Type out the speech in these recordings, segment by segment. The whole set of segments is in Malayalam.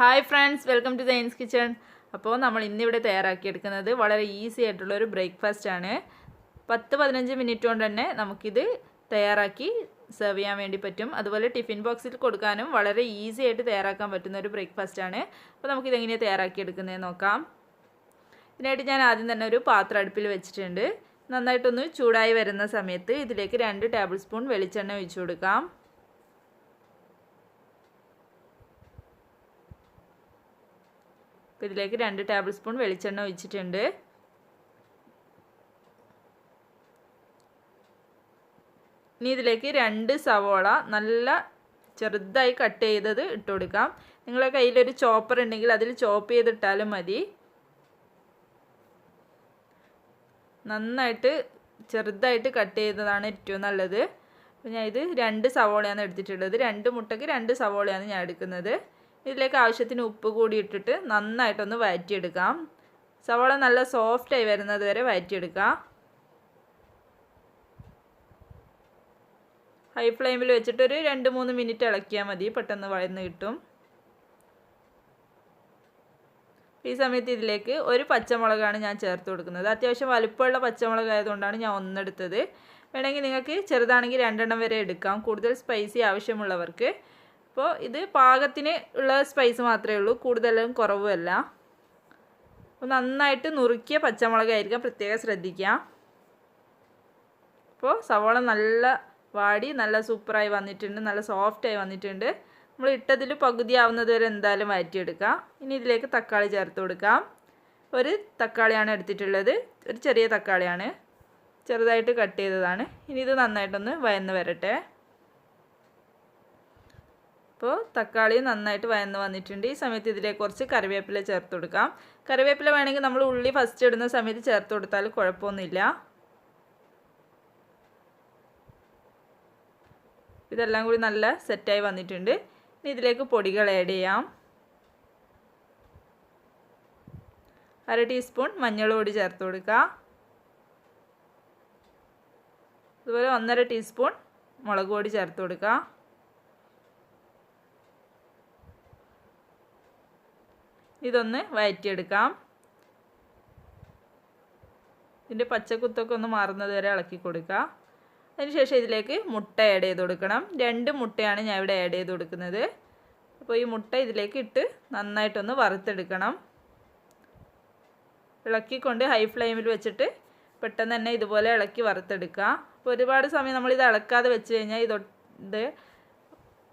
Hi friends welcome to science kitchen അപ്പോൾ നമ്മൾ ഇന്നിവിടെ തയ്യാറാക്കിയെടുക്കുന്നത് വളരെ ഈസി ആയിട്ടുള്ളൊരു ബ്രേക്ക്ഫാസ്റ്റ് ആണ്. പത്ത് പതിനഞ്ച് മിനിറ്റ് കൊണ്ട് തന്നെ നമുക്കിത് തയ്യാറാക്കി സെർവ് ചെയ്യാൻ വേണ്ടി പറ്റും. അതുപോലെ ടിഫിൻ ബോക്സിൽ കൊടുക്കാനും വളരെ ഈസി ആയിട്ട് തയ്യാറാക്കാൻ പറ്റുന്ന ഒരു ബ്രേക്ക്ഫാസ്റ്റ് ആണ്. അപ്പോൾ നമുക്കിത് എങ്ങനെയാണ് തയ്യാറാക്കിയെടുക്കുന്നത് നോക്കാം. ഇതിനായിട്ട് ഞാൻ ആദ്യം തന്നെ ഒരു പാത്രം അടുപ്പിൽ വെച്ചിട്ടുണ്ട്. നന്നായിട്ടൊന്ന് ചൂടായി വരുന്ന സമയത്ത് ഇതിലേക്ക് രണ്ട് ടേബിൾ സ്പൂൺ വെളിച്ചെണ്ണ ഒഴിച്ചു കൊടുക്കാം. അപ്പോൾ ഇതിലേക്ക് രണ്ട് ടേബിൾ സ്പൂൺ വെളിച്ചെണ്ണ ഒഴിച്ചിട്ടുണ്ട്. ഇനി ഇതിലേക്ക് രണ്ട് സവോള നല്ല ചെറുതായി കട്ട് ചെയ്തത് ഇട്ട് കൊടുക്കാം. നിങ്ങളുടെ കയ്യിലൊരു ചോപ്പർ ഉണ്ടെങ്കിൽ അതിൽ ചോപ്പ് ചെയ്തിട്ടാലും മതി. നന്നായിട്ട് ചെറുതായിട്ട് കട്ട് ചെയ്തതാണ് ഏറ്റവും നല്ലത്. ഞാൻ ഇത് രണ്ട് സവോളയാണ് എടുത്തിട്ടുള്ളത്. രണ്ട് മുട്ടയ്ക്ക് രണ്ട് സവോളയാണ് ഞാൻ എടുക്കുന്നത്. ഇതിലേക്ക് ആവശ്യത്തിന് ഉപ്പ് കൂടി ഇട്ടിട്ട് നന്നായിട്ടൊന്ന് വഴറ്റിയെടുക്കാം സവോള നല്ല സോഫ്റ്റായി വരുന്നത് വരെ വഴറ്റിയെടുക്കാം ഹൈ ഫ്ലെയിമിൽ വെച്ചിട്ട് ഒരു രണ്ട് മൂന്ന് മിനിറ്റ് ഇളക്കിയാൽ മതി. പെട്ടെന്ന് വഴന്ന് കിട്ടും. ഈ സമയത്ത് ഇതിലേക്ക് ഒരു പച്ചമുളകാണ് ഞാൻ ചേർത്ത് കൊടുക്കുന്നത്. അത്യാവശ്യം വലുപ്പമുള്ള പച്ചമുളക് ആയതുകൊണ്ടാണ് ഞാൻ ഒന്നെടുത്തത്. വേണമെങ്കിൽ നിങ്ങൾക്ക് ചെറുതാണെങ്കിൽ രണ്ടെണ്ണം വരെ എടുക്കാം. കൂടുതൽ സ്പൈസി ആവശ്യമുള്ളവർക്ക് അപ്പോൾ ഇത് പാകത്തിന് ഉള്ള സ്പൈസ് മാത്രമേ ഉള്ളൂ. കൂടുതലും കുറവുമല്ല അപ്പോൾ നന്നായിട്ട് നുറുക്കിയ പച്ചമുളകായിരിക്കാം പ്രത്യേകം ശ്രദ്ധിക്കുക. അപ്പോൾ സവോള നല്ല വാടി നല്ല സൂപ്പറായി വന്നിട്ടുണ്ട്. നല്ല സോഫ്റ്റായി വന്നിട്ടുണ്ട്. നമ്മൾ ഇട്ടതിൽ പകുതി ആവുന്നത് വരെ എന്തായാലും മാറ്റിയെടുക്കാം ഇനി ഇതിലേക്ക് തക്കാളി ചേർത്ത് കൊടുക്കാം. ഒരു തക്കാളിയാണ് എടുത്തിട്ടുള്ളത്. ഒരു ചെറിയ തക്കാളിയാണ്. ചെറുതായിട്ട് കട്ട് ചെയ്തതാണ്. ഇനി ഇത് നന്നായിട്ടൊന്ന് വയന്ന് വരട്ടെ. അപ്പോൾ തക്കാളി നന്നായിട്ട് വയന്ന് വന്നിട്ടുണ്ട്. ഈ സമയത്ത് ഇതിലേക്ക് കുറച്ച് കറിവേപ്പില ചേർത്ത് കൊടുക്കാം. കറിവേപ്പില വേണമെങ്കിൽ നമ്മൾ ഉള്ളി ഫസ്റ്റ് ഇടുന്ന സമയത്ത് ചേർത്ത് കൊടുത്താൽ കുഴപ്പമൊന്നുമില്ല. ഇതെല്ലാം കൂടി നല്ല സെറ്റായി വന്നിട്ടുണ്ട്. ഇനി ഇതിലേക്ക് പൊടികൾ ആഡ് ചെയ്യാം. അര ടീസ്പൂൺ മഞ്ഞൾ പൊടി ചേർത്ത് കൊടുക്കുക. അതുപോലെ ഒന്നര ടീസ്പൂൺ മുളക് പൊടി ചേർത്ത് കൊടുക്കുക. ഇതൊന്ന് വഴറ്റിയെടുക്കാം ഇതിന്റെ പച്ചക്കുത്തൊക്കെ ഒന്ന് മാറുന്നത് വരെ ഇളക്കി കൊടുക്കുക. അതിനുശേഷം ഇതിലേക്ക് മുട്ട ആഡ് ചെയ്ത് കൊടുക്കണം. രണ്ട് മുട്ടയാണ് ഞാൻ ഇവിടെ ആഡ് ചെയ്ത് കൊടുക്കുന്നത്. അപ്പോൾ ഈ മുട്ട ഇതിലേക്ക് ഇട്ട് നന്നായിട്ടൊന്ന് വറുത്തെടുക്കണം. ഇളക്കിക്കൊണ്ട് ഹൈ ഫ്ലെയിമിൽ വെച്ചിട്ട് പെട്ടെന്ന് തന്നെ ഇതുപോലെ ഇളക്കി വറുത്തെടുക്കുക. അപ്പോൾ ഒരുപാട് സമയം നമ്മളിത് ഇളക്കാതെ വെച്ച് കഴിഞ്ഞാൽ ഇത് ഇത്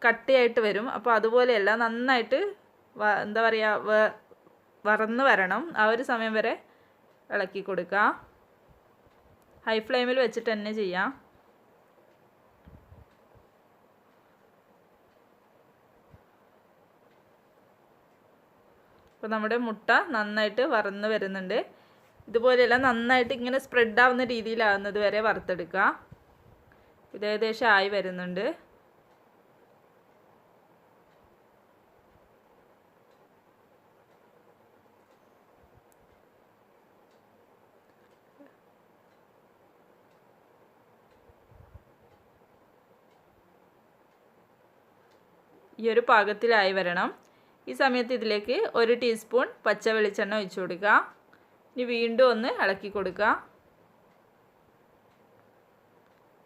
കട്ടിയായിട്ട് വരും. അപ്പോൾ അതുപോലെയല്ല നന്നായിട്ട് എന്താ പറയുക വറന്ന് വരണം. ആ ഒരു സമയം വരെ ഇളക്കി കൊടുക്കുക ഹൈ ഫ്ലെയിമിൽ വെച്ചിട്ട് തന്നെ ചെയ്യാം. അപ്പോൾ നമ്മുടെ മുട്ട നന്നായിട്ട് വറന്ന് വരുന്നുണ്ട്. ഇതുപോലെയല്ല നന്നായിട്ട് ഇങ്ങനെ സ്പ്രെഡ് ആവുന്ന രീതിയിലാവുന്നത് വരെ വറുത്തെടുക്കുക ഇത് ഏകദേശം ആയി വരുന്നുണ്ട്. ഈ ഒരു പാകത്തിലായി വരണം. ഈ സമയത്ത് ഇതിലേക്ക് ഒരു ടീസ്പൂൺ പച്ച വെളിച്ചെണ്ണ ഒഴിച്ചു കൊടുക്കുക. ഇനി വീണ്ടും ഒന്ന് ഇളക്കി കൊടുക്കുക.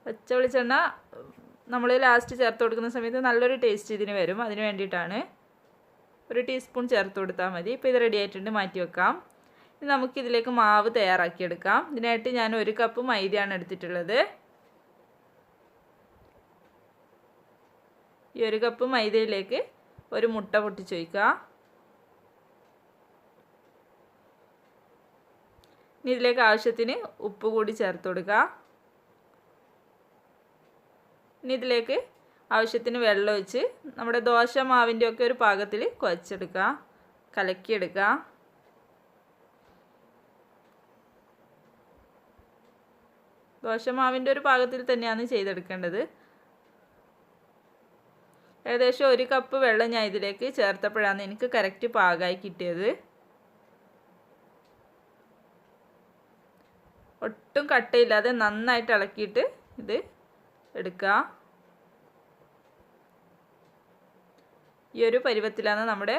പച്ച വെളിച്ചെണ്ണ നമ്മൾ ലാസ്റ്റ് ചേർത്ത് കൊടുക്കുന്ന സമയത്ത് നല്ലൊരു ടേസ്റ്റ് ഇതിന് വരും. അതിന് വേണ്ടിയിട്ടാണ് ഒരു ടീസ്പൂൺ ചേർത്ത് കൊടുത്താൽ മതി. ഇപ്പോൾ ഇത് റെഡി ആയിട്ടുണ്ട്. മാറ്റി വെക്കാം. ഇനി നമുക്കിതിലേക്ക് മാവ് തയ്യാറാക്കിയെടുക്കാം. ഇതിനായിട്ട് ഞാൻ ഒരു കപ്പ് മൈദയാണ് എടുത്തിട്ടുള്ളത്. ഈ ഒരു കപ്പ് മൈദയിലേക്ക് ഒരു മുട്ട പൊട്ടിച്ച് വയ്ക്കുക ഇനി ഇതിലേക്ക് ആവശ്യത്തിന് ഉപ്പ് കൂടി ചേർത്ത് കൊടുക്കുക. ഇനി ഇതിലേക്ക് ആവശ്യത്തിന് വെള്ളം ഒഴിച്ച് നമ്മുടെ ദോശ മാവിന്റെ ഒക്കെ ഒരു പാകത്തിൽ കുഴച്ചെടുക്കുക. കലക്കിയെടുക്കുക. ദോശമാവിന്റെ ഒരു പാകത്തിൽ തന്നെയാണ് ചെയ്തെടുക്കേണ്ടത്. ഏകദേശം ഒരു കപ്പ് വെള്ളം ഞാൻ ഇതിലേക്ക് ചേർത്തപ്പോഴാണ് എനിക്ക് കറക്റ്റ് പാകമായി കിട്ടിയത്. ഒട്ടും കട്ടയില്ലാതെ നന്നായിട്ട് ഇളക്കിയിട്ട് ഇത് എടുക്കുക ഈ ഒരു പരുവത്തിലാണ് നമ്മുടെ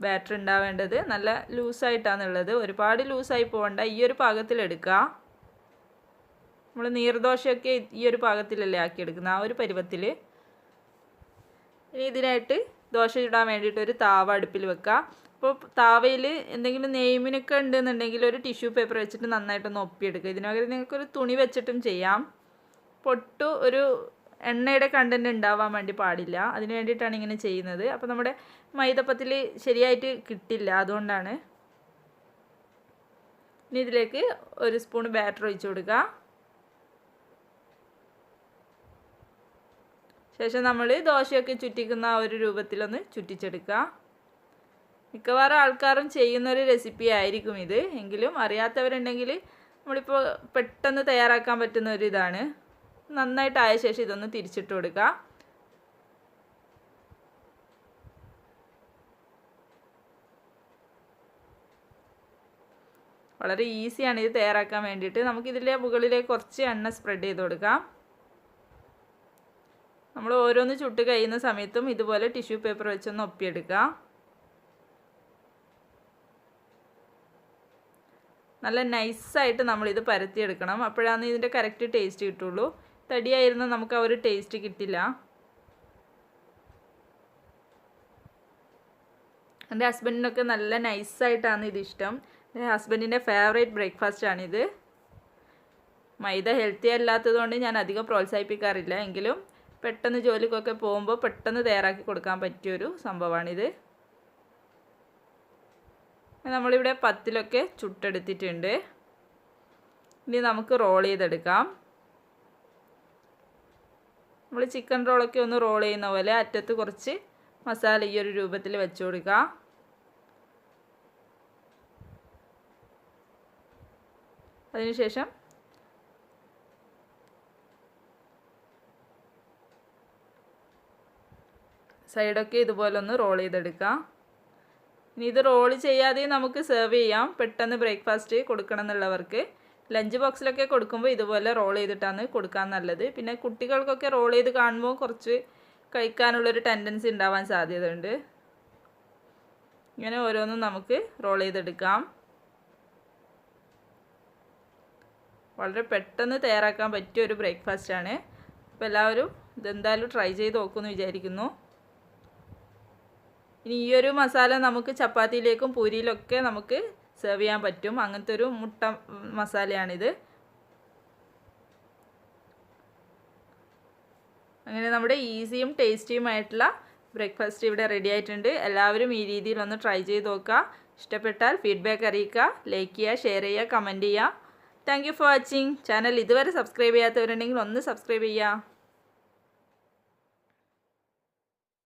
ബാറ്റർ ഉണ്ടാവേണ്ടത്. നല്ല ലൂസായിട്ടാണുള്ളത്. ഒരുപാട് ലൂസായി പോകണ്ട ഈ ഒരു പാകത്തിലെടുക്കുക നമ്മൾ നീർദോശയൊക്കെ ഈ ഒരു പാകത്തിലല്ലേ ആക്കിയെടുക്കുന്നത്. ആ ഒരു പരുവത്തിൽ ഇനി ഇതിനായിട്ട് ദോശ ചുടാൻ വേണ്ടിയിട്ട് ഒരു താവ അടുപ്പിൽ വെക്കുക. അപ്പോൾ താവയിൽ എന്തെങ്കിലും നെയ്മിനൊക്കെ ഉണ്ടെന്നുണ്ടെങ്കിൽ ഒരു ടിഷ്യൂ പേപ്പർ വെച്ചിട്ട് നന്നായിട്ടൊന്ന് ഒപ്പിയെടുക്കുക. ഇതിനകത്ത് നിങ്ങൾക്കൊരു തുണി വെച്ചിട്ടും ചെയ്യാം. പൊട്ടു ഒരു എണ്ണയുടെ കണ്ടന്റ് ഉണ്ടാവാൻ വേണ്ടി പാടില്ല. അതിന് വേണ്ടിയിട്ടാണ് ഇങ്ങനെ ചെയ്യുന്നത്. അപ്പോൾ നമ്മുടെ മൈദപ്പത്തിൽ ശരിയായിട്ട് കിട്ടില്ല അതുകൊണ്ടാണ്. ഇനി ഇതിലേക്ക് ഒരു സ്പൂൺ ബാറ്റർ ഒഴിച്ചു കൊടുക്കുക. ശേഷം നമ്മൾ ദോശയൊക്കെ ചുറ്റിക്കുന്ന ആ ഒരു രൂപത്തിലൊന്ന് ചുറ്റിച്ചെടുക്കുക മിക്കവാറും ആൾക്കാരും ചെയ്യുന്നൊരു റെസിപ്പി ആയിരിക്കും ഇത്. എങ്കിലും അറിയാത്തവരുണ്ടെങ്കിൽ നമ്മളിപ്പോൾ പെട്ടെന്ന് തയ്യാറാക്കാൻ പറ്റുന്ന ഒരു ഇതാണ്. നന്നായിട്ടായ ശേഷം ഇതൊന്ന് തിരിച്ചിട്ട് കൊടുക്കുക വളരെ ഈസിയാണ് ഇത് തയ്യാറാക്കാൻ വേണ്ടിയിട്ട്. നമുക്കിതിന്റെ മുകളിലേക്ക് കുറച്ച് എണ്ണ സ്പ്രെഡ് ചെയ്ത് കൊടുക്കാം. നമ്മൾ ഓരോന്ന് ചുട്ട് കഴിയുന്ന സമയത്തും ഇതുപോലെ ടിഷ്യൂ പേപ്പർ വെച്ചൊന്ന് ഒപ്പിയെടുക്കുക നല്ല നൈസായിട്ട് നമ്മളിത് പരത്തിയെടുക്കണം. അപ്പോഴാണ് ഇതിന്റെ കറക്റ്റ് ടേസ്റ്റ് കിട്ടുള്ളൂ. തടിയായിരുന്നു നമുക്ക് ആ ഒരു ടേസ്റ്റ് കിട്ടില്ല. എന്റെ ഹസ്ബൻഡിനൊക്കെ നല്ല നൈസായിട്ടാണ് ഇത് ഇഷ്ടം എന്റെ ഹസ്ബൻഡിന്റെ ഫേവറേറ്റ് ബ്രേക്ക്ഫാസ്റ്റാണിത് മൈദ ഹെൽത്തി അല്ലാത്തതുകൊണ്ട് ഞാൻ അധികം പ്രോത്സാഹിപ്പിക്കാറില്ല. എങ്കിലും പെട്ടെന്ന് ജോലിക്കൊക്കെ പോകുമ്പോൾ പെട്ടെന്ന് തയ്യാറാക്കി കൊടുക്കാൻ പറ്റിയൊരു സംഭവമാണിത്. നമ്മളിവിടെ പത്തിലൊക്കെ ചുട്ടെടുത്തിട്ടുണ്ട്. ഇനി നമുക്ക് റോൾ ചെയ്തെടുക്കാം. നമ്മൾ ചിക്കൻ റോളൊക്കെ ഒന്ന് റോൾ ചെയ്യുന്ന പോലെ അറ്റത്ത് കുറച്ച് മസാല ഈ ഒരു രൂപത്തിൽ വെച്ചു കൊടുക്കാം. അതിനുശേഷം സൈഡൊക്കെ ഇതുപോലെ ഒന്ന് റോൾ ചെയ്തെടുക്കാം. ഇനി ഇത് റോൾ ചെയ്യാതെ നമുക്ക് സെർവ് ചെയ്യാം. പെട്ടെന്ന് ബ്രേക്ക്ഫാസ്റ്റ് കൊടുക്കണം എന്നുള്ളവർക്ക് ലഞ്ച് ബോക്സിലൊക്കെ കൊടുക്കുമ്പോൾ ഇതുപോലെ റോൾ ചെയ്തിട്ടാണ് കൊടുക്കാൻ നല്ലത്. പിന്നെ കുട്ടികൾക്കൊക്കെ റോൾ ചെയ്ത് കാണുമ്പോൾ കുറച്ച് കഴിക്കാനുള്ളൊരു ടെൻഡൻസി ഉണ്ടാവാൻ സാധ്യതയുണ്ട്. ഇങ്ങനെ ഓരോന്നും നമുക്ക് റോൾ ചെയ്തെടുക്കാം. വളരെ പെട്ടെന്ന് തയ്യാറാക്കാൻ പറ്റിയ ഒരു ബ്രേക്ക്ഫാസ്റ്റാണ് അപ്പോൾ എല്ലാവരും ഇതെന്തായാലും ട്രൈ ചെയ്ത് നോക്കുമെന്ന് വിചാരിക്കുന്നു. ഇനി ഈ ഒരു മസാല നമുക്ക് ചപ്പാത്തിയിലേക്കും പൂരിയിലൊക്കെ നമുക്ക് സെർവ് ചെയ്യാൻ പറ്റും. അങ്ങനത്തെ ഒരു മുട്ട മസാലയാണിത്. അങ്ങനെ നമ്മുടെ ഈസിയും ടേസ്റ്റിയുമായിട്ടുള്ള ബ്രേക്ക്ഫാസ്റ്റ് ഇവിടെ റെഡി ആയിട്ടുണ്ട്. എല്ലാവരും ഈ രീതിയിൽ ഒന്ന് ട്രൈ ചെയ്ത് നോക്കുക. ഇഷ്ടപ്പെട്ടാൽ ഫീഡ്ബാക്ക് അറിയിക്കുക. ലൈക്ക് ചെയ്യുക ഷെയർ ചെയ്യുക കമന്റ് ചെയ്യുക. താങ്ക് ഫോർ വാച്ചിങ് ചാനൽ ഇതുവരെ സബ്സ്ക്രൈബ് ചെയ്യാത്തവരുണ്ടെങ്കിൽ ഒന്ന് സബ്സ്ക്രൈബ് ചെയ്യുക.